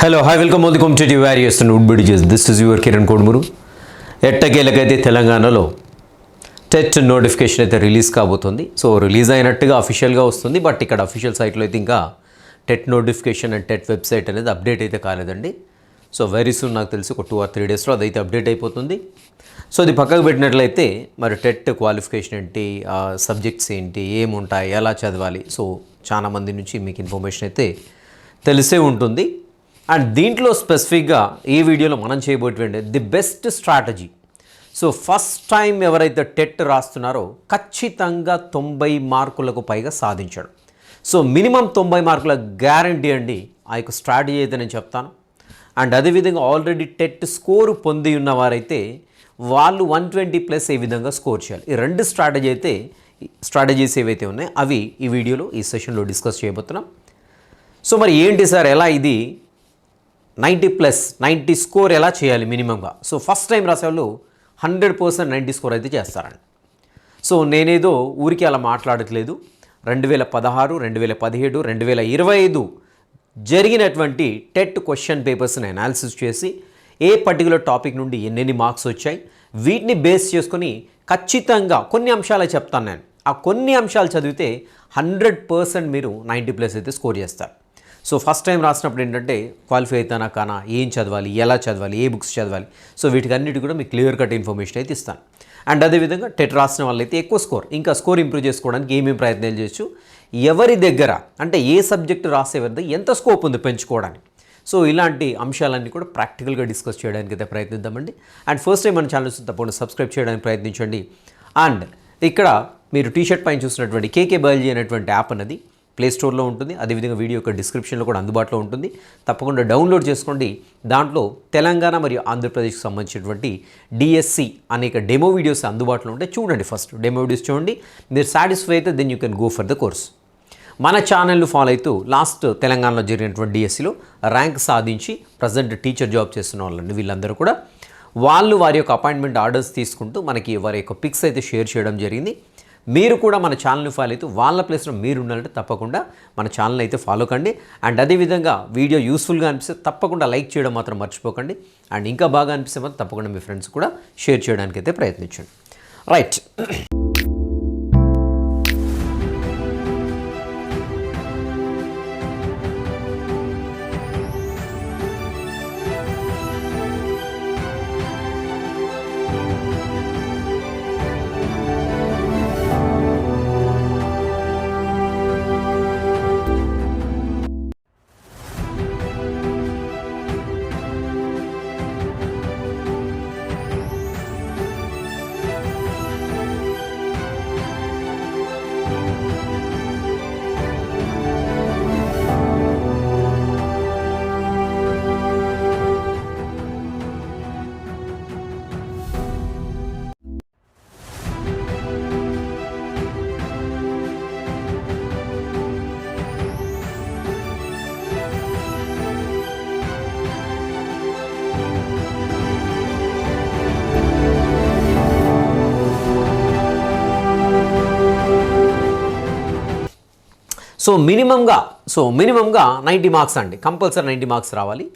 Hello hi welcome all the competitive various and would బిడిజెస్ this is your Kiran Kodumuru ఎట్టకేలకైతే తెలంగాణలో TET notification అయితే release కాబోతుంది. So release అయినట్టుగా అఫీషియల్గా వస్తుంది. But ఇక్కడ అఫీషియల్ సైట్లో అయితే ఇంకా TET notification and TET website అనేది అప్డేట్ అయితే కాలేదండి. సో వెరీ సూన్ నాకు తెలిసి ఒక టూ ఆర్ త్రీ డేస్లో అదైతే అప్డేట్ అయిపోతుంది. సో అది పక్కకు పెట్టినట్లయితే మరి టెట్ క్వాలిఫికేషన్ ఏంటి సబ్జెక్ట్స్ ఏంటి ఏముంటాయి ఎలా చదవాలి? సో చాలామంది నుంచి మీకు ఇన్ఫర్మేషన్ అయితే తెలిసే ఉంటుంది. అండ్ దీంట్లో స్పెసిఫిక్గా ఈ వీడియోలో మనం చేయబోయేటువంటి the best strategy so first time ఎవరైతే టెట్ రాస్తున్నారో ఖచ్చితంగా తొంభై మార్కులకు పైగా సాధించడం. సో మినిమం తొంభై మార్కుల గ్యారంటీ అండి. ఆ యొక్క స్ట్రాటజీ అయితే నేను చెప్తాను. అండ్ అదేవిధంగా ఆల్రెడీ టెట్ స్కోరు పొంది ఉన్నవారైతే వాళ్ళు వన్ ట్వంటీ ప్లస్ ఏ విధంగా స్కోర్ చేయాలి. ఈ రెండు స్ట్రాటజీ అయితే స్ట్రాటజీస్ ఏవైతే ఉన్నాయో అవి ఈ వీడియోలో ఈ సెషన్లో డిస్కస్ చేయబోతున్నాం. సో మరి ఏంటి సార్? ఎలా ఇది? నైంటీ ప్లస్ నైంటీ స్కోర్ ఎలా చేయాలి మినిమంగా? సో ఫస్ట్ టైం రాసేవాళ్ళు హండ్రెడ్ పర్సెంట్ నైంటీ స్కోర్ అయితే చేస్తారండి. సో నేనేదో ఊరికి అలా మాట్లాడట్లేదు. రెండు వేల పదహారు రెండు వేల పదిహేడు రెండు వేల ఇరవై ఐదు జరిగినటువంటి టెట్ క్వశ్చన్ పేపర్స్ని అనాలిసిస్ చేసి ఏ పర్టికులర్ టాపిక్ నుండి ఎన్నెన్ని మార్క్స్ వచ్చాయి వీటిని బేస్ చేసుకొని ఖచ్చితంగా కొన్ని అంశాలే చెప్తాను నేను. ఆ కొన్ని అంశాలు చదివితే హండ్రెడ్ పర్సెంట్ మీరు నైంటీ ప్లస్ అయితే స్కోర్ చేస్తారు. సో ఫస్ట్ టైం రాసినప్పుడు ఏంటంటే క్వాలిఫై అవుతానా కానా ఏం చదవాలి ఎలా చదవాలి ఏ బుక్స్ చదవాలి. సో వీటికన్నిటి కూడా మీకు క్లియర్ కట్ ఇన్ఫర్మేషన్ అయితే ఇస్తాను. అండ్ అదేవిధంగా టెట్ రాసిన వాళ్ళైతే ఎక్కువ స్కోర్ ఇంకా స్కోర్ ఇంప్రూవ్ చేసుకోవడానికి ఏమేమి ప్రయత్నాలు చేయొచ్చు. ఎవరి దగ్గర అంటే ఏ సబ్జెక్టు రాసేవారి ఎంత స్కోప్ ఉంది పెంచుకోవడానికి. సో ఇలాంటి అంశాలన్నీ కూడా ప్రాక్టికల్గా డిస్కస్ చేయడానికి అయితే ప్రయత్నిద్దామండి. అండ్ ఫస్ట్ టైం మన ఛానల్స్ తప్పకుండా సబ్స్క్రైబ్ చేయడానికి ప్రయత్నించండి. అండ్ ఇక్కడ మీరు టీషర్ట్ పైన చూసినటువంటి కేకే బయాలజీ అనేటువంటి యాప్ అన్నది ప్లేస్టోర్లో ఉంటుంది. అదేవిధంగా వీడియో యొక్క డిస్క్రిప్షన్లో కూడా అందుబాటులో ఉంటుంది. తప్పకుండా డౌన్లోడ్ చేసుకోండి. దాంట్లో తెలంగాణ మరియు ఆంధ్రప్రదేశ్కి సంబంధించినటువంటి డిఎస్సి అనేక డెమో వీడియోస్ అందుబాటులో ఉంటే చూడండి ఫస్ట్ డెమో వీడియోస్ చూడండి. మీరు సాటిస్ఫై అయితే then you can go for the course మన ఛానల్ను ఫాలో అవుతూ లాస్ట్ తెలంగాణలో జరిగినటువంటి డిఎస్సిలో ర్యాంక్ సాధించి ప్రజెంట్ టీచర్ జాబ్ చేస్తున్న వాళ్ళండి వీళ్ళందరూ కూడా. వాళ్ళు వారి యొక్క అపాయింట్మెంట్ ఆర్డర్స్ తీసుకుంటూ మనకి వారి యొక్క పిక్స్ అయితే షేర్ చేయడం జరిగింది. మీరు కూడా మన ఛానల్ని ఫాలో అయితే వాళ్ళ ప్లేస్లో మీరు ఉండాలంటే తప్పకుండా మన ఛానల్ అయితే ఫాలో కండి. అండ్ అదేవిధంగా వీడియో యూస్ఫుల్గా అనిపిస్తే తప్పకుండా లైక్ చేయడం మాత్రం మర్చిపోకండి. అండ్ ఇంకా బాగా అనిపిస్తే మాత్రం తప్పకుండా మీ ఫ్రెండ్స్ కూడా షేర్ చేయడానికి అయితే ప్రయత్నించండి. రైట్ సో మినిమంగా సో మినిమంగా నైంటీ మార్క్స్ అండి. కంపల్సరీ నైంటీ మార్క్స్ రావాలి.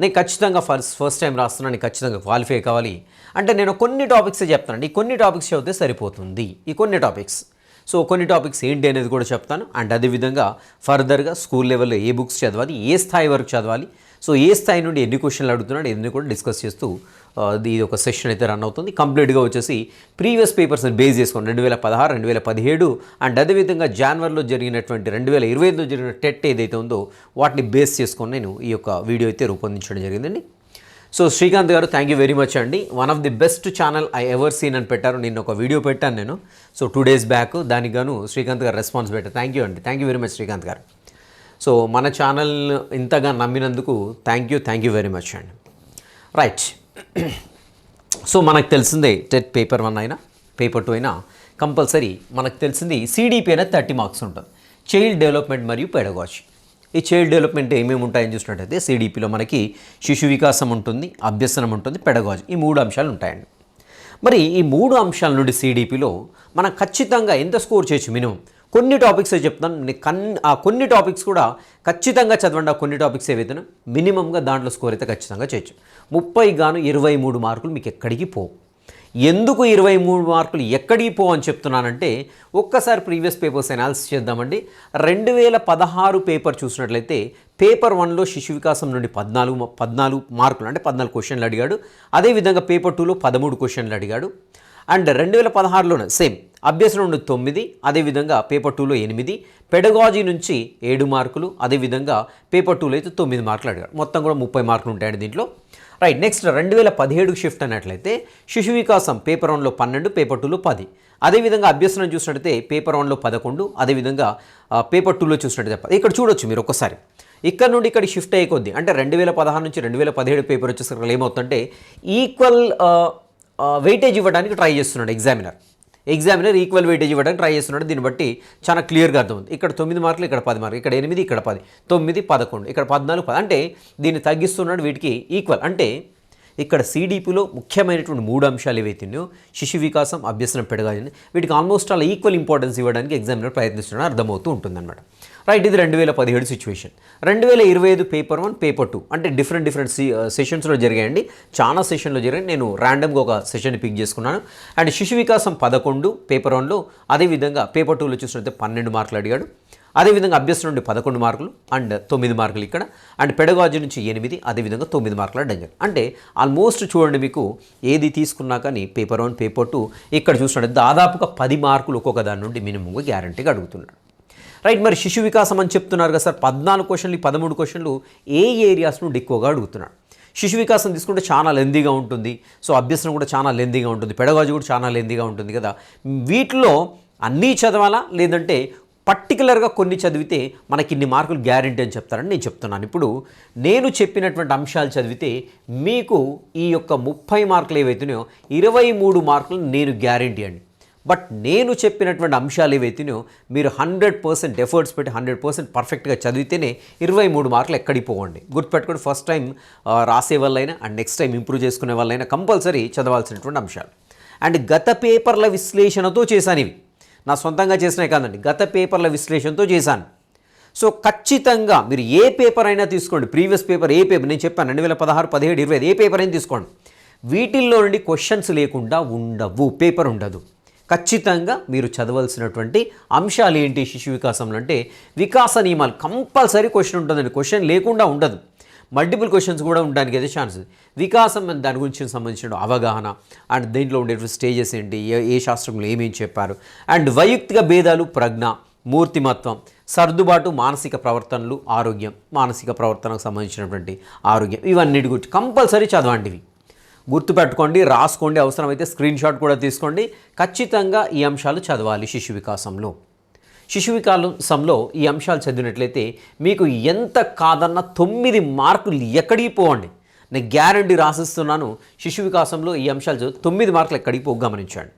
నేను ఖచ్చితంగా ఫస్ట్ ఫస్ట్ టైం రాస్తున్నాను నేను ఖచ్చితంగా క్వాలిఫై కావాలి. అంటే నేను కొన్ని టాపిక్స్ చెప్తానండి. ఈ కొన్ని టాపిక్స్ చదివితే సరిపోతుంది. ఈ కొన్ని టాపిక్స్. సో కొన్ని టాపిక్స్ ఏంటి అనేది కూడా చెప్తాను. అండ్ అదేవిధంగా ఫర్దర్గా స్కూల్ లెవెల్లో ఏ బుక్స్ చదవాలి ఏ స్థాయి వరకు చదవాలి సో ఏ స్థాయి నుండి ఎన్ని క్వశ్చన్లు అడుగుతున్నాడు ఎన్ని కూడా డిస్కస్ చేస్తూ ఇది ఒక సెషన్ అయితే రన్ అవుతుంది. కంప్లీట్గా వచ్చేసి ప్రీవియస్ పేపర్స్ని బేస్ చేసుకొని రెండు వేల పదహారు రెండు వేల పదిహేడు అండ్ అదేవిధంగా జనవరిలో జరిగినటువంటి రెండు వేల ఇరవై ఐదులో జరిగిన టెట్ ఏదైతే ఉందో వాటిని బేస్ చేసుకొని నేను ఈ యొక్క వీడియో అయితే రూపొందించడం జరిగిందండి. సో శ్రీకాంత్ గారు థ్యాంక్ యూ వెరీ మచ్ అండి. One of the best channel I ever seen అని పెట్టారు. నేను ఒక వీడియో పెట్టాను నేను. సో టూ డేస్ బ్యాక్ దానికి గాను శ్రీకాంత్ గారు రెస్పాన్స్ పెట్టారు. థ్యాంక్ యూ అండి. Thank you very much Srikanth గారు. సో మన ఛానల్ ఇంతగా నమ్మినందుకు thank you thank you very much అండి. రైట్ సో మనకు తెలిసిందే టెట్ పేపర్ వన్ అయినా పేపర్ టూ అయినా కంపల్సరీ మనకు తెలిసింది సిడిపి అనేది థర్టీ మార్క్స్ ఉంటుంది. చైల్డ్ డెవలప్మెంట్ మరియు పెడగాచి ఈ చైల్డ్ డెవలప్మెంట్ ఏమేమి ఉంటాయని చూసినట్టయితే సిడిపిలో మనకి శిశు వికాసం ఉంటుంది అభ్యసనం ఉంటుంది పెడగాజీ ఈ మూడు అంశాలు ఉంటాయండి. మరి ఈ మూడు అంశాల నుండి సిడిపిలో మనం ఖచ్చితంగా ఎంత స్కోర్ చేయొచ్చు మినిమం కొన్ని టాపిక్స్ చెప్తాను. నేను కన్ ఆ కొన్ని టాపిక్స్ కూడా ఖచ్చితంగా చదవండి. ఆ కొన్ని టాపిక్స్ ఏవైతే మినిమంగా దాంట్లో స్కోర్ అయితే ఖచ్చితంగా చేయొచ్చు. ముప్పై గాను ఇరవై మూడు మార్కులు మీకు ఎక్కడికి పోవు. ఎందుకు ఇరవై మూడు మార్కులు ఎక్కడికి పో అని చెప్తున్నానంటే ఒక్కసారి ప్రీవియస్ పేపర్స్ అనాలిసిస్ చేద్దామండి. రెండు వేల పదహారు పేపర్ చూసినట్లయితే పేపర్ వన్లో శిశు వికాసం నుండి పద్నాలుగు పద్నాలుగు మార్కులు అంటే పద్నాలుగు క్వశ్చన్లు అడిగాడు. అదేవిధంగా పేపర్ టూలో పదమూడు క్వశ్చన్లు అడిగాడు. అండ్ రెండు వేల పదహారులోనే సేమ్. అభ్యసనం నుండి తొమ్మిది అదేవిధంగా పేపర్ టూలో ఎనిమిది పెడగాజీ నుంచి ఏడు మార్కులు అదేవిధంగా పేపర్ టూలో అయితే తొమ్మిది మార్కులు అడిగారు మొత్తం కూడా ముప్పై మార్కులు ఉంటాయండి దీంట్లో. రైట్ నెక్స్ట్ రెండు వేల పదిహేడుకి షిఫ్ట్ అయినట్లయితే శిశు వికాసం పేపర్ వన్లో పన్నెండు పేపర్ టూలో పది. అదేవిధంగా అభ్యసనం చూసినట్లయితే పేపర్ వన్లో పదకొండు అదేవిధంగా పేపర్ టూలో చూసినట్టయితే ఇక్కడ చూడొచ్చు మీరు ఒక్కసారి. ఇక్కడ నుండి ఇక్కడ షిఫ్ట్ అయ్యే కొద్ది అంటే రెండు వేల పదహారు నుంచి రెండు వేల పదిహేడు పేపర్ వచ్చేసరికి ఏమవుతుందంటే ఈక్వల్ వెయిటేజ్ ఇవ్వడానికి ట్రై చేస్తున్నాడు ఎగ్జామినర్ ఎగ్జామినర్ ఈక్వల్ వెయిటేజ్ ఇవ్వడానికి ట్రై చేస్తున్నాడు. దీన్ని బట్టి చాలా క్లియర్గా అర్థమవుతుంది. ఇక్కడ తొమ్మిది మార్కులు ఇక్కడ పది మార్కులు ఇక్కడ ఎనిమిది ఇక్కడ పది. తొమ్మిది పదకొండు ఇక్కడ పద్నాలుగు పది. అంటే దీన్ని తగ్గిస్తున్నాడు వీటికి ఈక్వల్ అంటే ఇక్కడ సిడిపిలో ముఖ్యమైనటువంటి మూడు అంశాలు ఏవైతున్నాయో శిశు వికాసం అభ్యసనం పెడగాలి వీటికి ఆల్మోస్ట్ అలా ఈక్వల్ ఇంపార్టెన్స్ ఇవ్వడానికి ఎగ్జామినర్ ప్రయత్నిస్తున్నాడు అర్థమవుతూ ఉంటుందన్నమాట. రైట్ ఇది రెండు వేల పదిహేడు సిచ్యువేషన్ రెండు వేల ఇరవై ఐదు పేపర్ వన్ పేపర్ టూ అంటే డిఫరెంట్ డిఫరెంట్ సెషన్స్లో జరిగాయండి. చాలా సెషన్లో జరిగాయి. నేను ర్యాండమ్గా ఒక సెషన్ పిక్ చేసుకున్నాను. అండ్ శిశు వికాసం పదకొండు పేపర్ వన్లో అదేవిధంగా పేపర్ టూలో చూసినట్లయితే పన్నెండు మార్కులు అడిగాడు. అదేవిధంగా అభ్యసనం నుండి పదకొండు మార్కులు అండ్ తొమ్మిది మార్కులు ఇక్కడ. అండ్ పెడగాజీ నుంచి ఎనిమిది అదేవిధంగా తొమ్మిది మార్కులు అడ్డంగా అంటే ఆల్మోస్ట్ చూడండి మీకు ఏది తీసుకున్నా కానీ పేపర్ వన్ పేపర్ టూ ఇక్కడ చూసినట్టు దాదాపుగా పది మార్కులు ఒక్కొక్క దాని నుండి మినిమంగా గ్యారంటీగా అడుగుతున్నాడు రైట్ మరి శిశు వికాసం అని చెప్తున్నారు కదా సార్. పద్నాలుగు క్వశ్చన్లు పదమూడు క్వశ్చన్లు ఏ ఏరియాస్ నుండి ఎక్కువగా అడుగుతున్నాడు శిశు వికాసం తీసుకుంటే చాలా లెందీగా ఉంటుంది. సో అభ్యసనం కూడా చాలా లెందీగా ఉంటుంది. పెడగాజు కూడా చాలా లెందీగా ఉంటుంది కదా. వీటిలో అన్నీ చదవాలా? లేదంటే పర్టికులర్గా కొన్ని చదివితే మనకి ఇన్ని మార్కులు గ్యారంటీ అని చెప్తారని నేను చెప్తున్నాను. ఇప్పుడు నేను చెప్పినటువంటి అంశాలు చదివితే మీకు ఈ యొక్క ముప్పై మార్కులు ఏవైతున్నాయో ఇరవై మూడు మార్కులు నేను గ్యారంటీ అండి. బట్ నేను చెప్పినటువంటి అంశాలు ఏవైతేనో మీరు హండ్రెడ్ పర్సెంట్ ఎఫర్ట్స్ పెట్టి హండ్రెడ్ పర్సెంట్ పర్ఫెక్ట్గా చదివితేనే ఇరవై మూడు మార్కులు ఎక్కడికి పోవండి గుర్తుపెట్టుకోండి ఫస్ట్ టైం రాసే వాళ్ళైనా అండ్ నెక్స్ట్ టైం ఇంప్రూవ్ చేసుకునే వాళ్ళైనా కంపల్సరీ చదవాల్సినటువంటి అంశాలు. అండ్ గత పేపర్ల విశ్లేషణతో చేశాను ఇవి. నా సొంతంగా చేసినవి కాదండి గత పేపర్ల విశ్లేషణతో చేశాను. సో ఖచ్చితంగా మీరు ఏ పేపర్ అయినా తీసుకోండి ప్రీవియస్ పేపర్ ఏ పేపర్ నేను చెప్పాను రెండు వేల పదహారు పదిహేడు ఇరవై ఏ పేపర్ అయినా తీసుకోండి. వీటిల్లో నుండి క్వశ్చన్స్ లేకుండా ఉండవు పేపర్ ఉండదు. ఖచ్చితంగా మీరు చదవాల్సినటువంటి అంశాలు ఏంటి శిశు వికాసంలో అంటే వికాస నియమాలు కంపల్సరీ క్వశ్చన్ ఉంటుందండి. క్వశ్చన్ లేకుండా ఉండదు. మల్టిపుల్ క్వశ్చన్స్ కూడా ఉండడానికి అయితే ఛాన్స్. వికాసం దాని గురించి సంబంధించిన అవగాహన అండ్ దీంట్లో ఉండేటువంటి స్టేజెస్ ఏంటి ఏ ఏ శాస్త్రంలో ఏమేమి చెప్పారు అండ్ వైయక్తిక భేదాలు ప్రజ్ఞ మూర్తిమత్వం సర్దుబాటు మానసిక ప్రవర్తనలు ఆరోగ్యం మానసిక ప్రవర్తనకు సంబంధించినటువంటి ఆరోగ్యం ఇవన్నిటి గురించి కంపల్సరీ చదవండివి. గుర్తుపెట్టుకోండి రాసుకోండి అవసరమైతే స్క్రీన్ షాట్ కూడా తీసుకోండి. ఖచ్చితంగా ఈ అంశాలు చదవాలి శిశు వికాసంలో. శిశు వికాసంలో ఈ అంశాలు చదివినట్లయితే మీకు ఎంత కాదన్న తొమ్మిది మార్కులు ఎక్కడికి పోవండి. నేను గ్యారంటీ రాసిస్తున్నాను శిశు వికాసంలో ఈ అంశాలు తొమ్మిది మార్కులు ఎక్కడికి పో గమనించండి.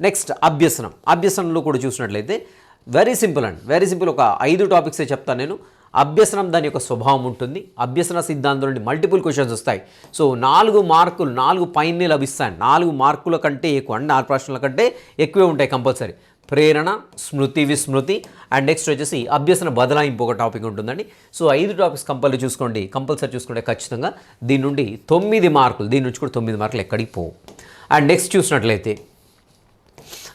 నెక్స్ట్ అభ్యసనం. అభ్యసనంలో కూడా చూసినట్లయితే వెరీ సింపుల్ అండి. వెరీ సింపుల్ ఒక ఐదు టాపిక్సే చెప్తాను నేను. అభ్యసనం దాని యొక్క స్వభావం ఉంటుంది. అభ్యసన సిద్ధాంతం నుండి మల్టిపుల్ క్వశ్చన్స్ వస్తాయి. సో నాలుగు మార్కులు నాలుగు పైనే లభిస్తాయి. నాలుగు మార్కుల కంటే ఎక్కువ అండ్ నాలుగు ప్రశ్నల కంటే ఎక్కువే ఉంటాయి కంపల్సరీ ప్రేరణ స్మృతి విస్మృతి అండ్ నెక్స్ట్ వచ్చేసి అభ్యసన బదలాయింపు ఒక టాపిక్ ఉంటుందండి. సో ఐదు టాపిక్స్ కంపల్సరీ చూసుకోండి. కంపల్సరీ చూసుకుంటే ఖచ్చితంగా దీని నుండి తొమ్మిది మార్కులు దీని నుంచి కూడా తొమ్మిది మార్కులు ఎక్కడికి పోవు. అండ్ నెక్స్ట్ చూసినట్లయితే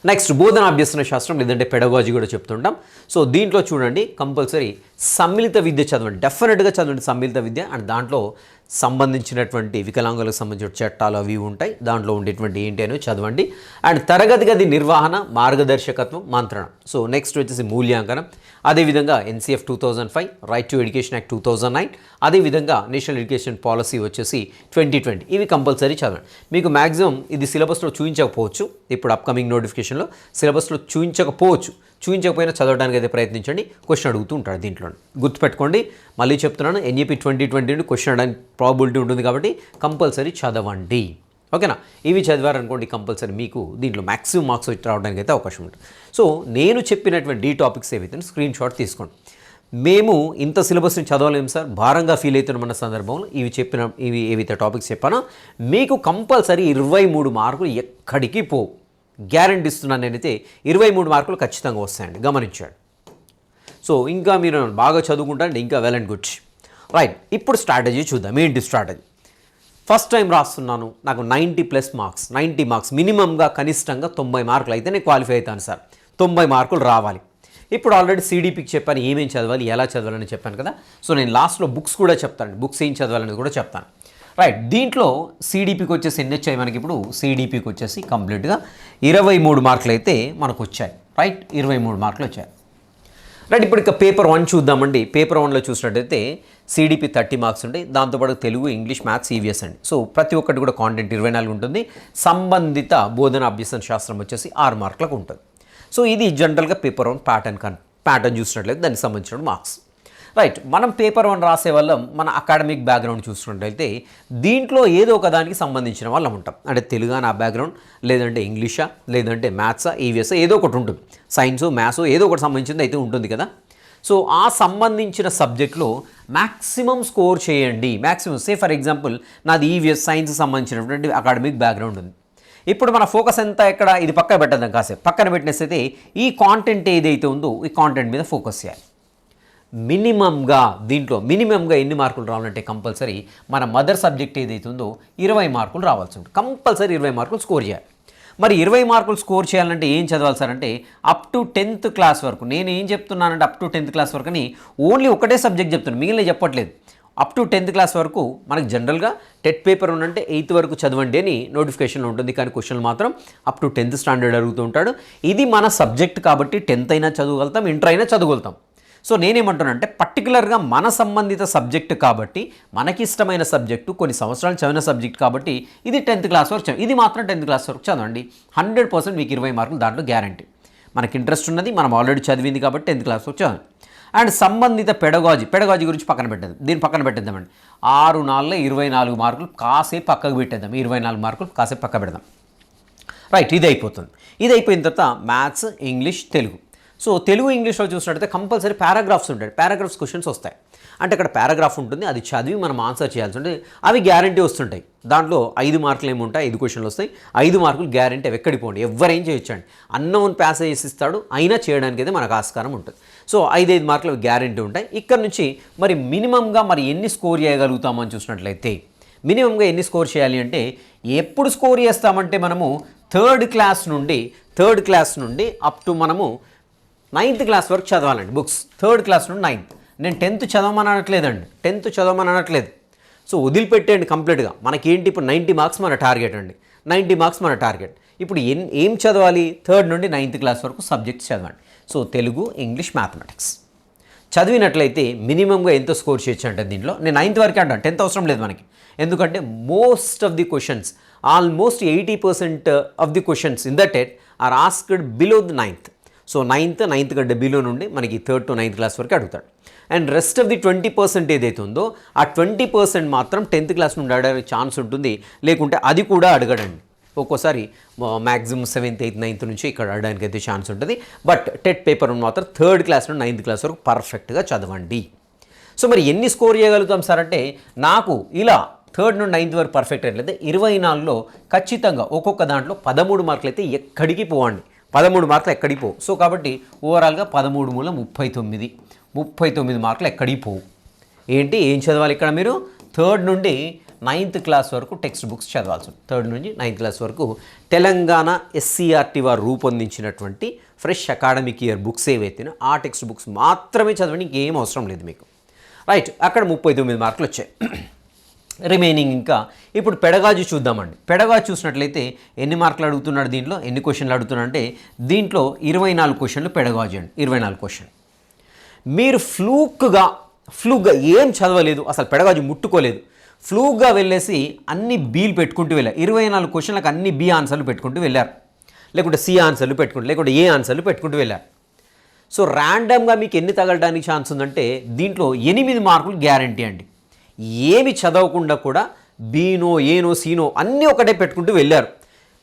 నెక్స్ట్ బోధన అభ్యసన శాస్త్రం లేదంటే పెడగాజీ కూడా చెప్తుంటాం. సో దీంట్లో చూడండి కంపల్సరీ సమ్మిళిత విద్య చదవండి. డెఫినెట్గా చదవండి సమ్మిళిత విద్య. అండ్ దాంట్లో సంబంధించినటువంటి వికలాంగులకు సంబంధించిన చట్టాలు అవి ఉంటాయి. దాంట్లో ఉండేటువంటి ఏంటి అని చదవండి. అండ్ తరగతి గది నిర్వహణ మార్గదర్శకత్వం మంత్రణ. సో నెక్స్ట్ వచ్చేసి మూల్యాంకనం. అదేవిధంగా NCF two thousand five right to education act two thousand nine. అదేవిధంగా నేషనల్ ఎడ్యుకేషన్ పాలసీ వచ్చేసి ట్వంటీ ట్వంటీ. ఇవి కంపల్సరీ చదవండి. మీకు మ్యాక్సిమం ఇది సిలబస్లో చూపించకపోవచ్చు ఇప్పుడు అప్కమింగ్ నోటిఫికేషన్లో సిలబస్లో చూపించకపోవచ్చు చూపించకపోయినా చదవడానికి అయితే ప్రయత్నించండి. క్వశ్చన్ అడుగుతూ ఉంటాడు దీంట్లో గుర్తుపెట్టుకోండి మళ్ళీ చెప్తున్నాను ఎన్ఈపీ ట్వంటీ ట్వంటీ నుండి క్వశ్చన్ అడడానికి ప్రాబిలిటీ ఉంటుంది కాబట్టి కంపల్సరీ చదవండి. ఓకేనా? ఇవి చదివారనుకోండి కంపల్సరీ మీకు దీంట్లో మ్యాక్సిమం మార్క్స్ వచ్చి రావడానికి అయితే అవకాశం ఉంటుంది. సో నేను చెప్పినటువంటి ఈ టాపిక్స్ ఏవైతే స్క్రీన్ షాట్ తీసుకోండి. మేము ఇంత సిలబస్ని చదవలేము సార్. భారంగా ఫీల్ అవుతున్న సందర్భంలో ఇవి చెప్పిన ఇవి ఏవైతే టాపిక్స్ చెప్పానో మీకు కంపల్సరీ ఇరవై మూడు మార్కులు ఎక్కడికి పోవు. గ్యారంటీ ఇస్తున్నాను నేనైతే ఇరవై మూడు మార్కులు ఖచ్చితంగా వస్తాయండి. గమనించాడు. సో ఇంకా మీరు బాగా చదువుకుంటారంటే ఇంకా వెల్ అండ్ గుడ్. రైట్ ఇప్పుడు స్ట్రాటజీ చూద్దాం. ఏంటి స్ట్రాటజీ? ఫస్ట్ టైం రాస్తున్నాను. నాకు ninety plus marks ninety marks. మినిమంగా కనిష్టంగా తొంభై మార్కులు అయితే నేను క్వాలిఫై అవుతాను సార్. తొంభై మార్కులు రావాలి. ఇప్పుడు ఆల్రెడీ సీడీపీకి చెప్పాను ఏమేం చదవాలి ఎలా చదవాలని చెప్పాను కదా. సో నేను లాస్ట్లో బుక్స్ కూడా చెప్తాను. బుక్స్ ఏం చదవాలని కూడా చెప్తాను. రైట్ దీంట్లో సిడిపికి వచ్చేసి ఎన్ని వచ్చాయి మనకి ఇప్పుడు సిడిపికి వచ్చేసి కంప్లీట్గా ఇరవై మూడు మార్కులు అయితే మనకు వచ్చాయి. రైట్ ఇరవై మూడు మార్కులు వచ్చాయి. రైట్ ఇప్పుడు ఇక పేపర్ వన్ చూద్దామండి. పేపర్ వన్లో చూసినట్టయితే సిడిపి థర్టీ మార్క్స్ ఉంటాయి. దాంతోపాటు తెలుగు ఇంగ్లీష్ మ్యాథ్స్ ఈవీఎస్ అండి. సో ప్రతి ఒక్కటి కూడా కాంటెంట్ ఇరవై నాలుగు ఉంటుంది. సంబంధిత బోధన అభ్యసన శాస్త్రం వచ్చేసి ఆరు మార్కులకు ఉంటుంది. సో ఇది జనరల్గా పేపర్ వన్ ప్యాటర్న్ కన్ ప్యాటర్న్ చూసినట్లయితే దానికి సంబంధించిన మార్క్స్ రైట్ మనం పేపర్ వన్ రాసే వాళ్ళం మన అకాడమిక్ బ్యాక్గ్రౌండ్ చూసుకున్నట్లయితే దీంట్లో ఏదో ఒక దానికి సంబంధించిన వాళ్ళం ఉంటాం. అంటే తెలుగు నా బ్యాక్గ్రౌండ్ లేదంటే ఇంగ్లీషా లేదంటే మ్యాథ్సా ఈవీఎస్ ఏదో ఒకటి ఉంటుంది. సైన్సు మ్యాథ్స్ ఏదో ఒకటి సంబంధించింది అయితే ఉంటుంది కదా. సో ఆ సంబంధించిన సబ్జెక్ట్లో మ్యాక్సిమం స్కోర్ చేయండి. మ్యాక్సిమం సే ఫర్ ఎగ్జాంపుల్ నాది ఈవీఎస్ సైన్స్ సంబంధించినటువంటి అకాడమిక్ బ్యాక్గ్రౌండ్ ఉంది. ఇప్పుడు మన ఫోకస్ ఎంత ఎక్కడ? ఇది పక్కన పెట్టద్దాం కాసేపు. పక్కన పెట్టినట్టయితే ఈ కాంటెంట్ ఏదైతే ఉందో ఈ కాంటెంట్ మీద ఫోకస్ చేయాలి. మినిమంగా దీంట్లో మినిమంగా ఎన్ని మార్కులు రావాలంటే కంపల్సరీ మన మదర్ సబ్జెక్ట్ ఏదైతే ఉందో ఇరవై మార్కులు రావాల్సి ఉంటుంది. కంపల్సరీ ఇరవై మార్కులు స్కోర్ చేయాలి. మరి ఇరవై మార్కులు స్కోర్ చేయాలంటే ఏం చదవాలి సార్ అంటే అప్ టు టెన్త్ క్లాస్ వరకు నేను ఏం చెప్తున్నానంటే అప్ టు టెన్త్ క్లాస్ వరకు అని ఓన్లీ ఒకటే సబ్జెక్ట్ చెప్తున్నాను. మిగిలిన చెప్పట్లేదు. అప్ టు టెన్త్ క్లాస్ వరకు మనకు జనరల్గా టెట్ పేపర్ ఉందంటే ఎయిత్ వరకు చదవండి అని నోటిఫికేషన్లో ఉంటుంది. కానీ క్వశ్చన్లు మాత్రం అప్ టు టెన్త్ స్టాండర్డ్ అడుగుతూ ఉంటాడు. ఇది మన సబ్జెక్ట్ కాబట్టి టెన్త్ అయినా చదవగలుగుతాం ఇంటర్ అయినా చదవగలుగుతాం. సో నేనేమంటున్నానంటే పర్టికులర్గా మన సంబంధిత సబ్జెక్ట్ కాబట్టి మనకి ఇష్టమైన సబ్జెక్టు కొన్ని సంవత్సరాలు చదివిన సబ్జెక్ట్ కాబట్టి ఇది టెన్త్ క్లాస్ వరకు చదివి ఇది మాత్రం టెన్త్ క్లాస్ వరకు చదవండి. హండ్రెడ్ పర్సెంట్ మీకు ఇరవై మార్కులు దాంట్లో గ్యారంటీ మనకి ఇంట్రెస్ట్ ఉన్నది మనం ఆల్రెడీ చదివింది కాబట్టి టెన్త్ క్లాస్ వరకు చదవండి. అండ్ సంబంధిత పెడగాజీ పెడగాజీ గురించి పక్కన పెట్టేద్దాం. దీన్ని పక్కన పెట్టేద్దామండి. ఆరు నాలుగు ఇరవై నాలుగు మార్కులు కాసేపు పక్కకు పెట్టేద్దాం. ఇరవై నాలుగు మార్కులు కాసేపు పక్క పెడదాం. రైట్ ఇది అయిపోతుంది ఇది అయిపోయిన తర్వాత maths English Telugu. So Telugu ఇంగ్లీష్లో చూసినట్టయితే కంపల్సరీ పారాగ్రాఫ్స్ ఉంటాయి. పారాగ్రాఫ్స్ క్వశ్చన్స్ వస్తాయి. అంటే అక్కడ పారాగ్రాఫ్ ఉంటుంది అది చదివి మనం ఆన్సర్ చేయాల్సి ఉంటుంది. అవి గ్యారంటీ వస్తుంటాయి. దాంట్లో ఐదు మార్కులు ఏముంటాయి ఐదు క్వశ్చన్లు వస్తాయి. ఐదు మార్కులు గ్యారంటీ అవి ఎక్కడికి పోండి? ఎవరేం చేయొచ్చండి. అన్నోన్ ప్యాస్ ఇస్తాడు. అయినా చేయడానికి అయితే మనకు ఆస్కారం ఉంటుంది. సో ఐదైదు మార్కులు గ్యారంటీ ఉంటాయి. ఇక్కడ నుంచి మరి మినిమంగా మరి ఎన్ని స్కోర్ చేయగలుగుతామని చూసినట్లయితే మినిమంగా ఎన్ని స్కోర్ చేయాలి అంటే ఎప్పుడు స్కోర్ చేస్తామంటే మనము థర్డ్ క్లాస్ నుండి థర్డ్ క్లాస్ నుండి అప్ టు మనము నైన్త్ క్లాస్ వరకు చదవాలండి బుక్స్ థర్డ్ క్లాస్ నుండి నైన్త్ నేను టెన్త్ చదవమని అనట్లేదండి టెన్త్ చదవమని అనట్లేదు సో వదిలిపెట్టేయండి కంప్లీట్గా మనకేంటి ఇప్పుడు నైంటీ మార్క్స్ మన టార్గెట్ అండి. నైంటీ మార్క్స్ మన టార్గెట్ ఇప్పుడు ఏం ఏం చదవాలి? థర్డ్ నుండి నైన్త్ క్లాస్ వరకు సబ్జెక్ట్స్ చదవండి. సో తెలుగు ఇంగ్లీష్ మ్యాథమెటిక్స్ చదివినట్లయితే మినిమంగా ఎంత స్కోర్ చేయొచ్చు అంటే దీంట్లో. నేను నైన్త్ వరకే అంటాను. టెన్త్ అవసరం లేదు మనకి. ఎందుకంటే most of the questions almost eighty percent of the questions in the TET are asked below the ninth so ninth ninth కంటే బిలో నుండి మనకి థర్డ్ టు నైన్త్ క్లాస్ వరకు అడుగుతాడు. And rest of the twenty percent ఏదైతే ఉందో ఆ twenty percent మాత్రం tenth class నుండి అడగడానికి ఛాన్స్ ఉంటుంది. లేకుంటే అది కూడా అడగడండి. ఒక్కోసారి మ్యాక్సిమం సెవెంత్ ఎయిత్ నైన్త్ నుంచి ఇక్కడ అడగడానికి అయితే ఛాన్స్ ఉంటుంది. బట్ టెట్ పేపర్ మాత్రం థర్డ్ క్లాస్ నుండి నైన్త్ క్లాస్ వరకు పర్ఫెక్ట్గా చదవండి. సో మరి ఎన్ని స్కోర్ చేయగలుగుతాం సార్ అంటే నాకు ఇలా థర్డ్ నుండి నైన్త్ వరకు పర్ఫెక్ట్ అయినట్లయితే ఇరవై నాలుగులో ఖచ్చితంగా ఒక్కొక్క దాంట్లో పదమూడు మార్కులు అయితే ఎక్కడికి పోవండి. పదమూడు మార్కులు ఎక్కడికి పోవు. సో కాబట్టి ఓవరాల్గా పదమూడు మూల ముప్పై తొమ్మిది. ముప్పై తొమ్మిది మార్కులు ఎక్కడికి పోవు. ఏంటి? ఏం చదవాలి ఇక్కడ మీరు? థర్డ్ నుండి నైన్త్ క్లాస్ వరకు టెక్స్ట్ బుక్స్ చదవాల్సి ఉంది థర్డ్ నుంచి నైన్త్ క్లాస్ వరకు తెలంగాణ ఎస్సీఆర్టీ వారు రూపొందించినటువంటి ఫ్రెష్ అకాడమిక్ ఇయర్ బుక్స్ ఏవైతేనో ఆ టెక్స్ట్ బుక్స్ మాత్రమే చదవడానికి ఏం అవసరం లేదు మీకు. రైట్ అక్కడ ముప్పై తొమ్మిది మార్కులు వచ్చాయి. రిమైనింగ్ ఇంకా. ఇప్పుడు పెడగాజు చూద్దామండి. పెడగాజు చూసినట్లయితే ఎన్ని మార్కులు అడుగుతున్నాడు దీంట్లో? ఎన్ని క్వశ్చన్లు అడుగుతున్నాడు అంటే దీంట్లో ఇరవై నాలుగు క్వశ్చన్లు పెడగాజు అండి. ఇరవై నాలుగు క్వశ్చన్ మీరు ఫ్లూక్గా ఫ్లూక్గా ఏం చదవలేదు అసలు పెడగాజు ముట్టుకోలేదు. ఫ్లూక్గా వెళ్ళేసి అన్ని బీలు పెట్టుకుంటూ వెళ్ళారు ఇరవై నాలుగు క్వశ్చన్లకు అన్ని బి ఆన్సర్లు పెట్టుకుంటూ వెళ్ళారు. లేకుంటే సి ఆన్సర్లు పెట్టుకుంటూ లేకుంటే ఏ ఆన్సర్లు పెట్టుకుంటూ వెళ్ళారు. సో ర్యాండమ్గా మీకు ఎన్ని తగలడానికి ఛాన్స్ ఉందంటే దీంట్లో ఎనిమిది మార్కులు గ్యారంటీ అండి. ఏమి చదవకుండా కూడా బీనో ఏనో సీనో అన్నీ ఒకటే పెట్టుకుంటూ వెళ్ళారు.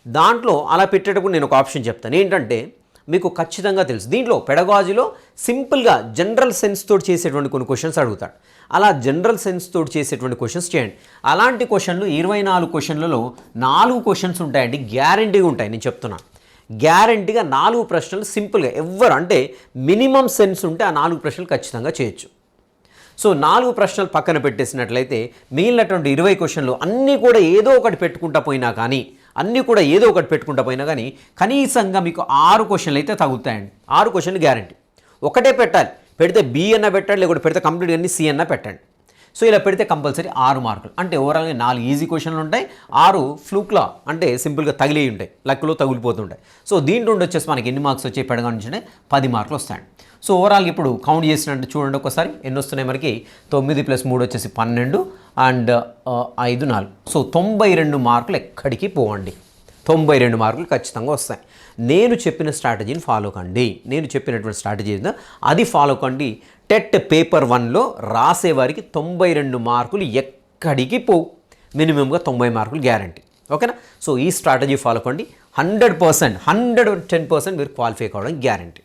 దాంట్లో అలా పెట్టేటప్పుడు నేను ఒక ఆప్షన్ చెప్తాను. ఏంటంటే మీకు ఖచ్చితంగా తెలుసు. దీంట్లో పెడగాజీలో సింపుల్గా జనరల్ సెన్స్ తోటి చేసేటువంటి కొన్ని క్వశ్చన్స్ అడుగుతాడు. అలా జనరల్ సెన్స్ తోటి చేసేటువంటి క్వశ్చన్స్ చేయండి. అలాంటి క్వశ్చన్లు ఇరవై నాలుగు క్వశ్చన్లలో నాలుగు క్వశ్చన్స్ ఉంటాయండి. గ్యారంటీగా ఉంటాయి. నేను చెప్తున్నాను గ్యారంటీగా నాలుగు ప్రశ్నలు సింపుల్గా ఎవ్వరు అంటే మినిమం సెన్స్ ఉంటే ఆ నాలుగు ప్రశ్నలు ఖచ్చితంగా చేయొచ్చు. సో నాలుగు ప్రశ్నలు పక్కన పెట్టేసినట్లయితే మిగిలినటువంటి ఇరవై క్వశ్చన్లు అన్నీ కూడా ఏదో ఒకటి పెట్టుకుంటా పోయినా కానీ అన్నీ కూడా ఏదో ఒకటి పెట్టుకుంటా పోయినా కానీ కనీసంగా మీకు ఆరు క్వశ్చన్లు అయితే తగులుతాయండి. ఆరు క్వశ్చన్లు గ్యారంటీ. ఒకటే పెట్టాలి. పెడితే బి అన్న పెట్టండి లేకపోతే పెడితే కంప్లీట్ అన్ని సి అన్న పెట్టండి. సో ఇలా పెడితే కంపల్సరీ ఆరు మార్కులు. అంటే ఓవరాల్గా నాలుగు ఈజీ క్వశ్చన్లు ఉంటాయి ఆరు ఫ్లూక్లా అంటే సింపుల్గా తగిలి ఉంటాయి. లక్లో తగిలిపోతుంటాయి సో దీంట్లో వచ్చేసి మనకి ఎన్ని మార్క్స్ వచ్చాయి? పెడగా నుంచి పది మార్కులు వస్తాయండి. సో ఓవరాల్ ఇప్పుడు కౌంట్ చేసినట్టు చూడండి ఒకసారి. ఎన్ని వస్తున్నాయి మనకి? తొమ్మిది ప్లస్ మూడు వచ్చేసి పన్నెండు అండ్ uh, ఐదు నాలుగు. సో తొంభై రెండు మార్కులు ఎక్కడికి పోవండి. తొంభై రెండు మార్కులు ఖచ్చితంగా వస్తాయి. నేను చెప్పిన స్ట్రాటజీని ఫాలో కండి. నేను చెప్పినటువంటి స్ట్రాటజీ అది ఫాలో కండి. టెట్ పేపర్ వన్లో రాసేవారికి తొంభై రెండు మార్కులు ఎక్కడికి పోవు మినిమంగా తొంభై మార్కులు గ్యారంటీ ఓకేనా సో ఈ స్ట్రాటజీ ఫాలో కండి. Hundred percent hundred ten percent మీరు క్వాలిఫై కావడం గ్యారంటీ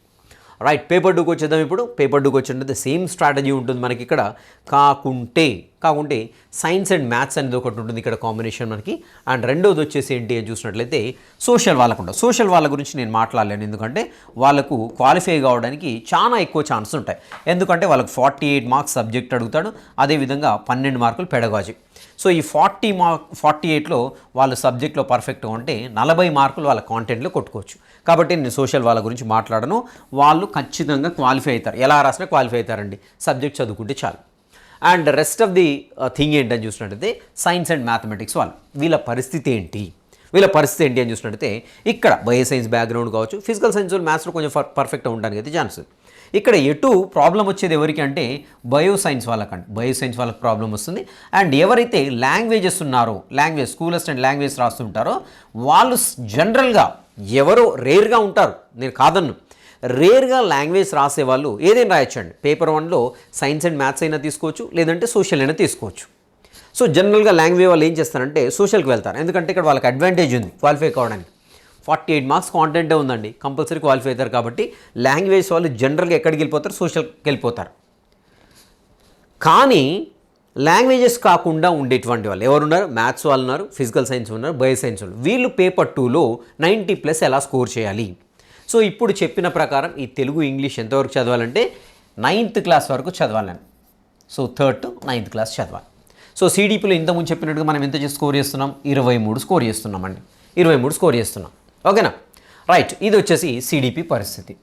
రైట్ పేపర్ డూకి వచ్చేద్దాం ఇప్పుడు పేపర్ డూకి వచ్చినట్టు సేమ్ స్ట్రాటజీ ఉంటుంది మనకి ఇక్కడ. కాకుంటే కాకుంటే సైన్స్ అండ్ మ్యాథ్స్ అనేది ఒకటి ఉంటుంది ఇక్కడ కాంబినేషన్ మనకి. అండ్ రెండోది వచ్చేసి ఏంటి అని చూసినట్లయితే సోషల్ వాళ్ళకు ఉండవు సోషల్ వాళ్ళ గురించి నేను మాట్లాడలేను. ఎందుకంటే వాళ్ళకు క్వాలిఫై కావడానికి చాలా ఎక్కువ ఛాన్స్ ఉంటాయి. ఎందుకంటే వాళ్ళకు ఫార్టీ ఎయిట్ మార్క్స్ సబ్జెక్ట్ అడుగుతాడు. అదేవిధంగా పన్నెండు మార్కులు పెడగాజీ సో ఈ ఫార్టీ మార్క్ ఫార్టీ ఎయిట్లో వాళ్ళు సబ్జెక్ట్లో పర్ఫెక్ట్గా ఉంటే నలభై మార్కులు వాళ్ళ కాంటెంట్లో కొట్టుకోవచ్చు. కాబట్టి నేను సోషల్ వాళ్ళ గురించి మాట్లాడను. వాళ్ళు ఖచ్చితంగా క్వాలిఫై అవుతారు. ఎలా రాసినా క్వాలిఫై అవుతారండి. సబ్జెక్ట్ చదువుకుంటే చాలు. And rest of the thing ఏంటని చూసినట్టయితే సైన్స్ అండ్ మ్యాథమెటిక్స్ వాళ్ళు వీళ్ళ పరిస్థితి ఏంటి? వీళ్ళ పరిస్థితి ఏంటి అని చూసినట్టయితే ఇక్కడ బయో సైన్స్ బ్యాక్గ్రౌండ్ కావచ్చు ఫిజికల్ సైన్స్ మ్యాథ్స్లో కొంచెం పర్ఫెక్ట్గా ఉండడానికి అయితే ఛాన్స్ ఇక్కడ ఎటు ప్రాబ్లం వచ్చేది ఎవరికి అంటే బయో సైన్స్ వాళ్ళకంటే బయో సైన్స్ వాళ్ళకి ప్రాబ్లం వస్తుంది. అండ్ ఎవరైతే లాంగ్వేజెస్ ఉన్నారో లాంగ్వేజ్ స్కూలెస్ట్ అండ్ లాంగ్వేజ్ రాస్తుంటారో వాళ్ళు జనరల్గా ఎవరో రేర్గా ఉంటారు. నేను కాదన్ను. రేర్గా లాంగ్వేజ్ రాసేవాళ్ళు ఏదైనా రాయొచ్చండి. పేపర్ వన్లో సైన్స్ అండ్ మ్యాథ్స్ అయినా తీసుకోవచ్చు లేదంటే సోషల్ అయినా తీసుకోవచ్చు. సో జనరల్గా లాంగ్వేజ్ వాళ్ళు ఏం చేస్తారంటే సోషల్కి వెళ్తారు. ఎందుకంటే ఇక్కడ వాళ్ళకి అడ్వాంటేజ్ ఉంది క్వాలిఫై కావడానికి. ఫార్టీ ఎయిట్ మార్క్స్ కాంటెంటే ఉందండి. కంపల్సరీ క్వాలిఫై అవుతారు కాబట్టి లాంగ్వేజ్ వాళ్ళు జనరల్గా ఎక్కడికి వెళ్ళిపోతారు సోషల్కి వెళ్ళిపోతారు. కానీ లాంగ్వేజెస్ కాకుండా ఉండేటువంటి వాళ్ళు ఎవరు ఉన్నారు? మ్యాథ్స్ వాళ్ళు ఉన్నారు ఫిజికల్ సైన్స్ ఉన్నారు బయో సైన్స్ వాళ్ళు వీళ్ళు పేపర్ టూలో నైంటీ ప్లస్ ఎలా స్కోర్ చేయాలి? సో ఇప్పుడు చెప్పిన ప్రకారం ఈ తెలుగు ఇంగ్లీష్ ఎంతవరకు చదవాలంటే నైన్త్ క్లాస్ వరకు చదవాలని so third to ninth class చదవాలి. సో సీడీపీలో ఇంతకుముందు చెప్పినట్టుగా మనం ఎంత స్కోర్ చేస్తున్నాం? ఇరవై మూడు స్కోర్ చేస్తున్నామండి ఇరవై మూడు స్కోర్ చేస్తున్నాం. ఓకేనా? రైట్ ఇది వచ్చేసి సీడీపీ పరిస్థితి.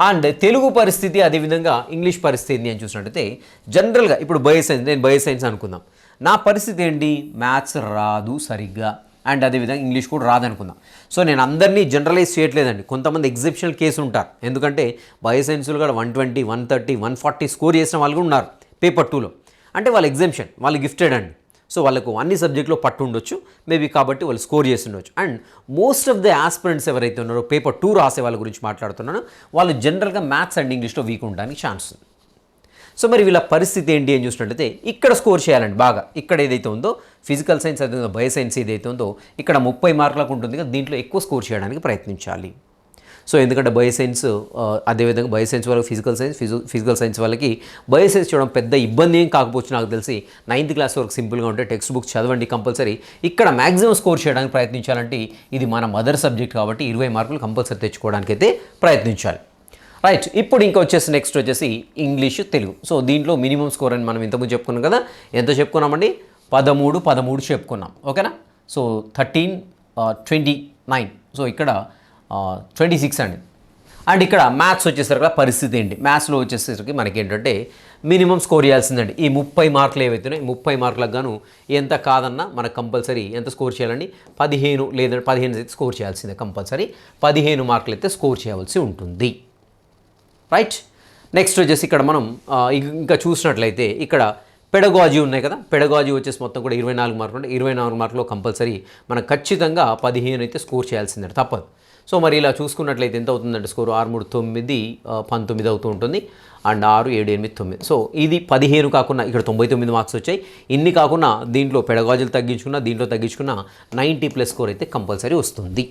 అండ్ తెలుగు పరిస్థితి అదేవిధంగా ఇంగ్లీష్ పరిస్థితి ఏంటి అని చూసినట్టయితే జనరల్గా ఇప్పుడు బయో సైన్స్ నేను బయో సైన్స్ అనుకుందాం. నా పరిస్థితి ఏంటి? మ్యాథ్స్ రాదు సరిగ్గా. అండ్ అదేవిధంగా ఇంగ్లీష్ కూడా రాదనుకుందాం. సో నేను అందరినీ జనరలైజ్ చేయట్లేదండి. కొంతమంది ఎగ్జిబిషనల్ కేసు ఉంటారు. ఎందుకంటే బయోసైన్స్లో కూడా one twenty one thirty one forty score చేసిన వాళ్ళు కూడా ఉన్నారు పేపర్ టూలో అంటే వాళ్ళ ఎగ్జామ్షన్ వాళ్ళు గిఫ్టెడ్ అండి. సో వాళ్ళకు అన్ని సబ్జెక్టులో పట్టు ఉండొచ్చు. మేబీ కాబట్టి వాళ్ళు స్కోర్ చేసి ఉండొచ్చు. And most of the aspirants ఎవరైతే ఉన్నారో పేపర్ టూ రాసే వాళ్ళ గురించి మాట్లాడుతున్నానో వాళ్ళు జనరల్గా మ్యాథ్స్ అండ్ ఇంగ్లీష్లో వీక్ ఉండడానికి ఛాన్స్ ఉంది. సో మరి వీళ్ళ పరిస్థితి ఏంటి అని చూసినట్టయితే ఇక్కడ స్కోర్ చేయాలండి బాగా. ఇక్కడ ఏదైతే ఉందో ఫిజికల్ సైన్స్ అదే బయో సైన్స్ ఏదైతే ఉందో ఇక్కడ ముప్పై మార్కులకు ఉంటుంది కదా దీంట్లో ఎక్కువ స్కోర్ చేయడానికి ప్రయత్నించాలి. సో ఎందుకంటే బయో సైన్స్ అదేవిధంగా బయో సైన్స్ వాళ్ళకి ఫిజికల్ సైన్స్ ఫిజి ఫిజికల్ సైన్స్ వాళ్ళకి బయో సైన్స్ చూడడం పెద్ద ఇబ్బంది ఏం కాకపోవచ్చు నాకు తెలిసి. నైన్త్ క్లాస్ వరకు సింపుల్గా ఉంటే టెక్స్ట్ బుక్ చదవండి కంపల్సరీ. ఇక్కడ మ్యాక్సిమం స్కోర్ చేయడానికి ప్రయత్నించాలంటే ఇది మన మదర్ సబ్జెక్ట్ కాబట్టి ఇరవై మార్కులు కంపల్సరీ తెచ్చుకోవడానికి అయితే ప్రయత్నించాలి. రైట్ ఇప్పుడు ఇంకా వచ్చేసి నెక్స్ట్ వచ్చేసి ఇంగ్లీష్ తెలుగు. సో దీంట్లో మినిమం స్కోర్ అని మనం ఇంతకుముందు చెప్పుకున్నాం కదా. ఎంత చెప్పుకున్నామండి? పదమూడు పదమూడు చెప్పుకున్నాం. ఓకేనా? So thirteen twenty nine so ఇక్కడ uh, ట్వంటీ సిక్స్ అండి. అండ్ ఇక్కడ మ్యాథ్స్ వచ్చేసరికి పరిస్థితి ఏంటి? మ్యాథ్స్లో వచ్చేసరికి మనకి ఏంటంటే మినిమం స్కోర్ చేయాల్సిందండి. ఈ ముప్పై మార్కులు ఏవైతున్నాయి ముప్పై మార్కులకు గాను ఎంత కాదన్నా మనకు కంపల్సరీ ఎంత స్కోర్ చేయాలండి? పదిహేను లేదంటే పదిహేను అయితే స్కోర్ చేయాల్సిందే కంపల్సరీ పదిహేను మార్కులు అయితే స్కోర్ చేయవలసి ఉంటుంది. రైట్ నెక్స్ట్ వచ్చేసి ఇక్కడ మనం ఇంకా చూసినట్లయితే ఇక్కడ పెడగాజీ ఉన్నాయి కదా? పెడగాజీ వచ్చేసి మొత్తం కూడా ఇరవై నాలుగు మార్కులు ఉంటాయి ఇరవై నాలుగు మార్కులు కంపల్సరీ మనం ఖచ్చితంగా పదిహేను అయితే స్కోర్ చేయాల్సిందే తప్పదు. సో మరి ఇలా చూసుకున్నట్లయితే ఎంత అవుతుందంటే స్కోర్? ఆరు మూడు తొమ్మిది పంతొమ్మిది అవుతూ ఉంటుంది. అండ్ ఆరు ఏడు ఎనిమిది తొమ్మిది. సో ఇది పదిహేను కాకుండా ఇక్కడ తొంభై తొమ్మిది మార్క్స్ వచ్చాయి. ఇన్ని కాకుండా దీంట్లో పెడగాజులు తగ్గించుకున్న దీంట్లో తగ్గించుకున్న నైంటీ ప్లస్ స్కోర్ అయితే కంపల్సరీ వస్తుంది.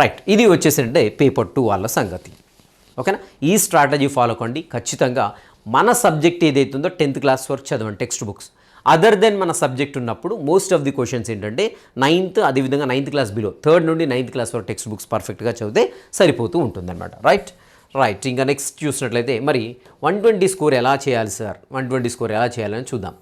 రైట్ ఇది వచ్చేసంటే పేపర్ టూ వాళ్ళ సంగతి. ఓకేనా? ఈ స్ట్రాటజీ ఫాలో కండి. ఖచ్చితంగా మన సబ్జెక్ట్ ఏదైతే ఉందో టెన్త్ క్లాస్ వరకు చదవండి టెక్స్ట్ బుక్స్. అదర్ దెన్ మన సబ్జెక్ట్ ఉన్నప్పుడు మోస్ట్ ఆఫ్ ది క్వశ్చన్స్ ఏంటంటే నైన్త్ అదేవిధంగా నైన్త్ క్లాస్ బిలో థర్డ్ నుండి నైన్త్ క్లాస్ వరకు టెక్స్ట్ బుక్స్ పర్ఫెక్ట్గా చదివితే సరిపోతూ ఉంటుందన్నమాట. రైట్ రైట్ ఇంకా నెక్స్ట్ చూసినట్లయితే మరి వన్ ట్వంటీ స్కోర్ ఎలా చేయాలి సార్ వన్ ట్వంటీ స్కోర్ ఎలా చేయాలని చూద్దాం.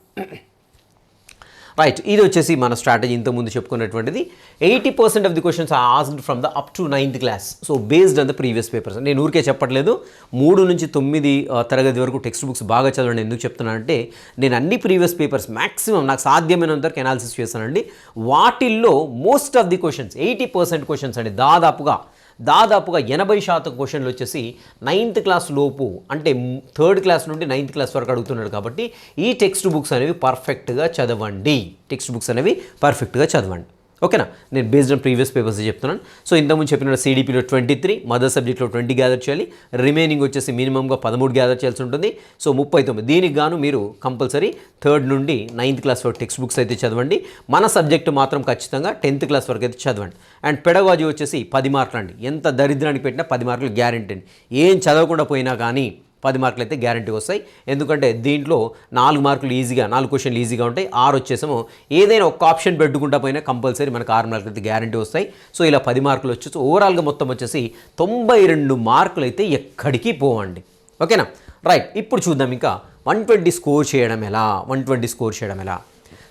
రైట్ ఇది వచ్చేసి మన స్ట్రాటజీ ఇంతకుముందు చెప్పుకున్నటువంటిది. Eighty percent of the questions are asked from the up to ninth class so based on the previous papers నేను ఊరికే చెప్పట్లేదు. మూడు నుంచి తొమ్మిది తరగతి వరకు టెక్స్ట్ బుక్స్ బాగా చదవండి. ఎందుకు చెప్తున్నానంటే నేను అన్ని ప్రీవియస్ పేపర్స్ మ్యాక్సిమం నాకు సాధ్యమైనంత వరకు అనాలిసిస్ చేశానండి. వాటిల్లో most of the questions eighty percent questions అండి. దాదాపుగా దాదాపుగా ఎనభై శాతం క్వశ్చన్లు వచ్చేసి నైన్త్ క్లాస్ లోపు అంటే థర్డ్ క్లాస్ నుండి నైన్త్ క్లాస్ వరకు అడుగుతున్నాడు కాబట్టి ఈ టెక్స్ట్ బుక్స్ అనేవి పర్ఫెక్ట్గా చదవండి. టెక్స్ట్ బుక్స్ అనేవి పర్ఫెక్ట్గా చదవండి. ఓకేనా? నేను బేస్డ్ ఆన్ ప్రీవియస్ పేపర్స్ చెప్తున్నాను. సో ఇంతకుముందు చెప్పిన సిడిపిలో ట్వంటీ త్రీ మదర్ సబ్జెక్ట్లో ట్వంటీ గ్యాదర్ చేయాలి. రిమైనింగ్ వచ్చేసి మినిమంగా పదమూడు గ్యాదర్ చేయాల్సి ఉంటుంది. సో ముప్పై తొమ్మిది. దీనికి గాను మీరు కంపల్సరీ థర్డ్ నుండి నైన్త్ క్లాస్ వరకు టెక్స్ట్ బుక్స్ అయితే చదవండి. మన సబ్జెక్ట్ మాత్రం ఖచ్చితంగా టెన్త్ క్లాస్ వరకు అయితే చదవండి. అండ్ పెడగాజీ వచ్చేసి పది మార్కులు అండి ఎంత దరిద్రానికి పెట్టినా పది మార్కులు గ్యారెంటీ అండి ఏం చదవకుండా పోయినా కానీ పది మార్కులు అయితే గ్యారంటీ వస్తాయి. ఎందుకంటే దీంట్లో నాలుగు మార్కులు ఈజీగా నాలుగు క్వశ్చన్లు ఈజీగా ఉంటాయి. ఆరు వచ్చేసాము ఏదైనా ఒక ఆప్షన్ పెట్టుకుంటా పోయినా కంపల్సరీ మనకు ఆరు మార్కులు అయితే గ్యారంటీ వస్తాయి. సో ఇలా పది మార్కులు వచ్చేసి ఓవరాల్గా మొత్తం వచ్చేసి తొంభై రెండు మార్కులు అయితే ఎక్కడికి పోవండి. ఓకేనా? రైట్ ఇప్పుడు చూద్దాం ఇంకా వన్ ట్వంటీ స్కోర్ చేయడం ఎలా? వన్ ట్వంటీ స్కోర్ చేయడం ఎలా?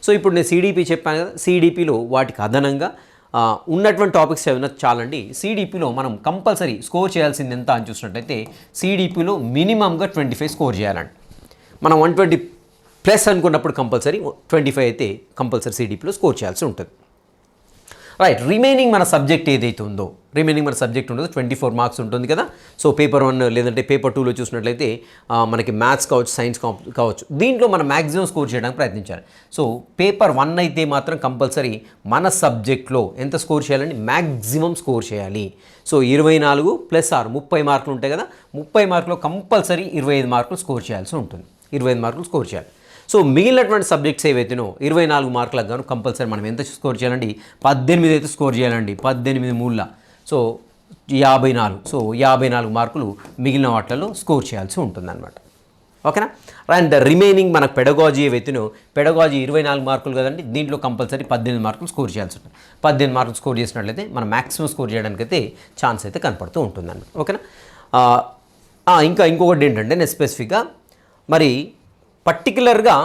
సో ఇప్పుడు నేను సీడీపీ చెప్పాను కదా. సిడిపిలో వాటికి అదనంగా ఉన్నటువంటి టాపిక్స్ ఏమైనా చాలండి. సిడిపిలో మనం కంపల్సరీ స్కోర్ చేయాల్సింది ఎంత అని చూసినట్టయితే సిడిపిలో మినిమంగా ట్వంటీ ఫైవ్ స్కోర్ చేయాలండి. మనం వన్ ట్వంటీ ప్లస్ అనుకున్నప్పుడు కంపల్సరీ ట్వంటీ ఫైవ్ అయితే కంపల్సరీ సిడిపిలో స్కోర్ చేయాల్సి ఉంటుంది. రైట్ రిమైనింగ్ మన సబ్జెక్ట్ ఏదైతే ఉందో రిమైనింగ్ మన సబ్జెక్ట్ ఉండదు ట్వంటీ ఫోర్ మార్క్స్ ఉంటుంది కదా. సో పేపర్ వన్ లేదంటే పేపర్ టూలో చూసినట్లయితే మనకి మ్యాథ్స్ కావచ్చు సైన్స్ కావచ్చు దీంట్లో మనం మ్యాక్సిమం స్కోర్ చేయడానికి ప్రయత్నించాలి. సో పేపర్ వన్ అయితే మాత్రం కంపల్సరీ మన సబ్జెక్ట్లో ఎంత స్కోర్ చేయాలండి? మ్యాక్సిమం స్కోర్ చేయాలి. సో ఇరవై నాలుగు ప్లస్ ఆరు ముప్పై మార్కులు ఉంటాయి కదా. ముప్పై మార్కులో కంపల్సరీ ఇరవై ఐదు మార్కులు స్కోర్ చేయాల్సి ఉంటుంది. ఇరవై ఐదు మార్కులు స్కోర్ చేయాలి. సో మిగిలినటువంటి సబ్జెక్ట్స్ ఏవైతేనో ఇరవై నాలుగు మార్కులకు గాను కంపల్సరీ మనం ఎంత స్కోర్ చేయాలండి? పద్దెనిమిది అయితే స్కోర్ చేయాలండి. పద్దెనిమిది మూల సో యాభై నాలుగు. సో యాభై నాలుగు మార్కులు మిగిలిన వాటిల్లో స్కోర్ చేయాల్సి ఉంటుందన్నమాట. ఓకేనా? అండ్ ద రిమైనింగ్ మనకు పెడగాజీ ఏవైతేనో పెడగాజీ ఇరవై నాలుగు మార్కులు కదండి దీంట్లో కంపల్సరీ పద్దెనిమిది మార్కులు స్కోర్ చేయాల్సి ఉంటుంది. పద్దెనిమిది మార్కులు స్కోర్ చేసినట్లయితే మనం మ్యాక్సిమం స్కోర్ చేయడానికి అయితే ఛాన్స్ అయితే కనపడుతూ ఉంటుందన్నమాట. ఓకేనా? ఇంకా ఇంకొకటి ఏంటంటే నేను స్పెసిఫిక్గా మరి పర్టికులర్గా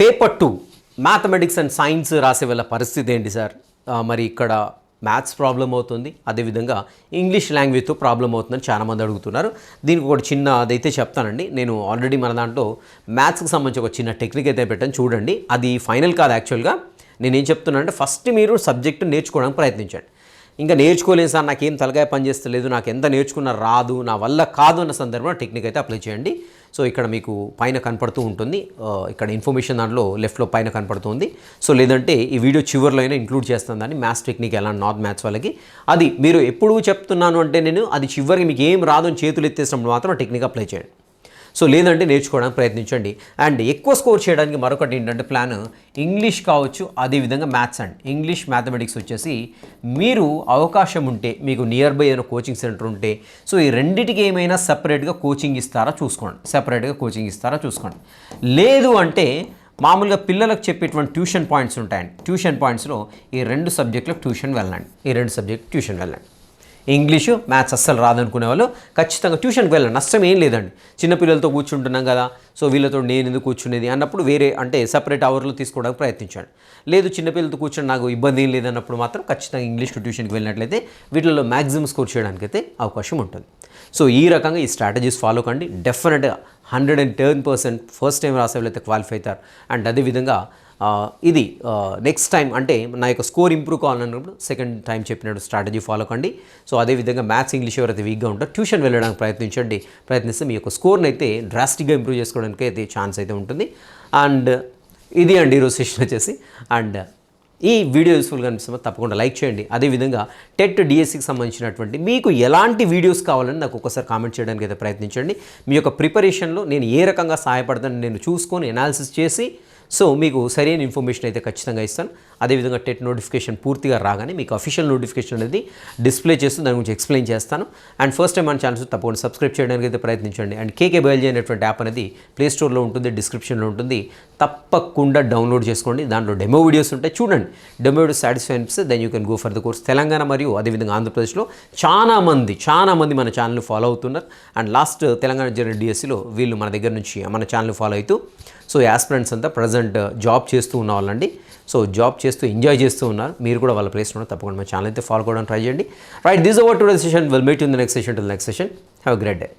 paper two mathematics and science రాసే వాళ్ళ పరిస్థితి ఏంటి సార్? మరి ఇక్కడ మ్యాథ్స్ ప్రాబ్లం అవుతుంది అదేవిధంగా ఇంగ్లీష్ లాంగ్వేజ్తో ప్రాబ్లం అవుతుందని చాలామంది అడుగుతున్నారు. దీనికి ఒక చిన్న అదైతే చెప్తానండి. నేను ఆల్రెడీ మన దాంట్లో మ్యాథ్స్కి సంబంధించి ఒక చిన్న టెక్నిక్ అయితే పెట్టాను చూడండి. అది ఫైనల్ కాదు యాక్చువల్గా. నేనేం చెప్తున్నానంటే ఫస్ట్ మీరు సబ్జెక్ట్ నేర్చుకోవడానికి ప్రయత్నించండి. ఇంకా నేర్చుకోలేదు సార్ నాకేం తలకాయ పనిచేస్తలేదు నాకు ఎంత నేర్చుకున్నా రాదు నా వల్ల కాదు అన్న సందర్భంలో టెక్నిక్ అయితే అప్లై చేయండి. సో ఇక్కడ మీకు పైన కనపడుతూ ఉంటుంది. ఇక్కడ ఇన్ఫర్మేషన్ దాంట్లో లెఫ్ట్లో పైన కనపడుతుంది. సో లేదంటే ఈ వీడియో చివరిలో అయినా ఇంక్లూడ్ చేస్తాను దాన్ని మ్యాథ్స్ టెక్నిక్ ఎలా నార్త్ మ్యాథ్స్ వాళ్ళకి. అది మీరు ఎప్పుడు చెప్తున్నాను అంటే నేను అది చివరికి మీకు ఏం రాదు అని చేతులు ఎత్తేసినప్పుడు మాత్రం టెక్నిక్ అప్లై చేయండి. సో లేదంటే నేర్చుకోవడానికి ప్రయత్నించండి. అండ్ ఎక్కువ స్కోర్ చేయడానికి మరొకటి ఏంటంటే ప్లాన్ ఇంగ్లీష్ కావచ్చు అదేవిధంగా మ్యాథ్స్ అండ్ ఇంగ్లీష్ మ్యాథమెటిక్స్ వచ్చేసి మీరు అవకాశం ఉంటే మీకు నియర్ బై ఏదైనా కోచింగ్ సెంటర్ ఉంటే సో ఈ రెండిటికి ఏమైనా సపరేట్గా కోచింగ్ ఇస్తారా చూసుకోండి. సపరేట్గా కోచింగ్ ఇస్తారా చూసుకోండి. లేదు అంటే మామూలుగా పిల్లలకు చెప్పేటువంటి ట్యూషన్ పాయింట్స్ ఉంటాయండి. ట్యూషన్ పాయింట్స్లో ఈ రెండు సబ్జెక్టులకు ట్యూషన్ వెళ్ళండి. ఈ రెండు సబ్జెక్ట్ ట్యూషన్ వెళ్ళండి. ఇంగ్లీషు మ్యాథ్స్ అస్సలు రాదనుకునే వాళ్ళు ఖచ్చితంగా ట్యూషన్కి వెళ్ళండి నష్టం ఏం లేదండి. చిన్నపిల్లలతో కూర్చుంటున్నాం కదా సో వీళ్ళతో నేను ఎందుకు కూర్చునేది అన్నప్పుడు వేరే అంటే సపరేట్ అవర్లు తీసుకోవడానికి ప్రయత్నించండి. లేదు చిన్నపిల్లలతో కూర్చొని నాకు ఇబ్బంది ఏం లేదన్నప్పుడు మాత్రం ఖచ్చితంగా ఇంగ్లీష్ ట్యూషన్కి వెళ్ళినట్లయితే వీటిలో మ్యాక్సిమం స్కోర్ చేయడానికి అయితే అవకాశం ఉంటుంది. సో ఈ రకంగా ఈ స్ట్రాటజీస్ ఫాలో కండి. డెఫినెట్గా hundred and ten percent first time రాసే వాళ్ళైతే క్వాలిఫై అవుతారు. అండ్ అదేవిధంగా ఇది నెక్స్ట్ టైం అంటే నా యొక్క స్కోర్ ఇంప్రూవ్ కావాలన్నప్పుడు సెకండ్ టైం చెప్పినట్టు స్ట్రాటజీ ఫాలో కండి. సో అదేవిధంగా మ్యాథ్స్ ఇంగ్లీష్ ఎవరైతే వీక్గా ఉంటారో ట్యూషన్ వెళ్ళడానికి ప్రయత్నించండి. ప్రయత్నిస్తే మీ యొక్క స్కోర్ని అయితే డ్రాస్టిక్గా ఇంప్రూవ్ చేసుకోవడానికి అయితే ఛాన్స్ అయితే ఉంటుంది. అండ్ ఇది అండి ఈరోజు సెషన్ వచ్చేసి. అండ్ ఈ వీడియో యూస్ఫుల్గా అనిపిస్తే తప్పకుండా లైక్ చేయండి. అదేవిధంగా టెట్ డిఎస్సికి సంబంధించినటువంటి మీకు ఎలాంటి వీడియోస్ కావాలని నాకు ఒకసారి కామెంట్ చేయడానికి అయితే ప్రయత్నించండి. మీ యొక్క ప్రిపరేషన్లో నేను ఏ రకంగా సహాయపడతాను నేను చూసుకొని ఎనాలిసిస్ చేసి సో మీకు సరైన ఇన్ఫర్మేషన్ అయితే ఖచ్చితంగా ఇస్తాను. అదేవిధంగా టెట్ నోటిఫికేషన్ పూర్తిగా రాగానే మీకు అఫీషియల్ నోటిఫికేషన్ అనేది డిస్ప్లే చేస్తూ దాని గురించి ఎక్స్ప్లెయిన్ చేస్తాను. అండ్ ఫస్ట్ టైం మన ఛానల్స్ తప్పకుండా సబ్స్క్రైబ్ చేయడానికి అయితే ప్రయత్నించండి. అండ్ కేకే బయల్జీ అనేటువంటి యాప్ అనేది ప్లే స్టోర్లో ఉంటుంది డిస్క్రిప్షన్లో ఉంటుంది. తప్పకుండా డౌన్లోడ్ చేసుకోండి. దాంట్లో డెమో వీడియోస్ ఉంటాయి. చూడండి. డెమో వీడియోస్ సాటిస్ఫై అనిపిస్తే then you can go for the course Telangana మరియు అదేవిధంగా ఆంధ్రప్రదేశ్లో చాలా మంది చాలా మంది మన ఛానల్ ఫాలో అవుతున్నారు. అండ్ లాస్ట్ తెలంగాణ జరిగిన డిఎస్సిలో వీళ్ళు మన దగ్గర నుంచి మన ఛానల్ ఫాలో అవుతూ సో యాస్పిరెంట్స్ అంతా ప్రజెంట్ జాబ్ చేస్తూ ఉన్న వాళ్ళండి. సో జాబ్ చేస్తూ ఎంజాయ్ చేస్తూ ఉన్నారు. మీరు కూడా వాళ్ళ ప్లేస్ ఉన్నారు తప్పకుండా మా ఛానల్ అయితే ఫాలో అవ్వడానికి ట్రై చేయండి. Right this over today session. Will meet in the next session to next session have great day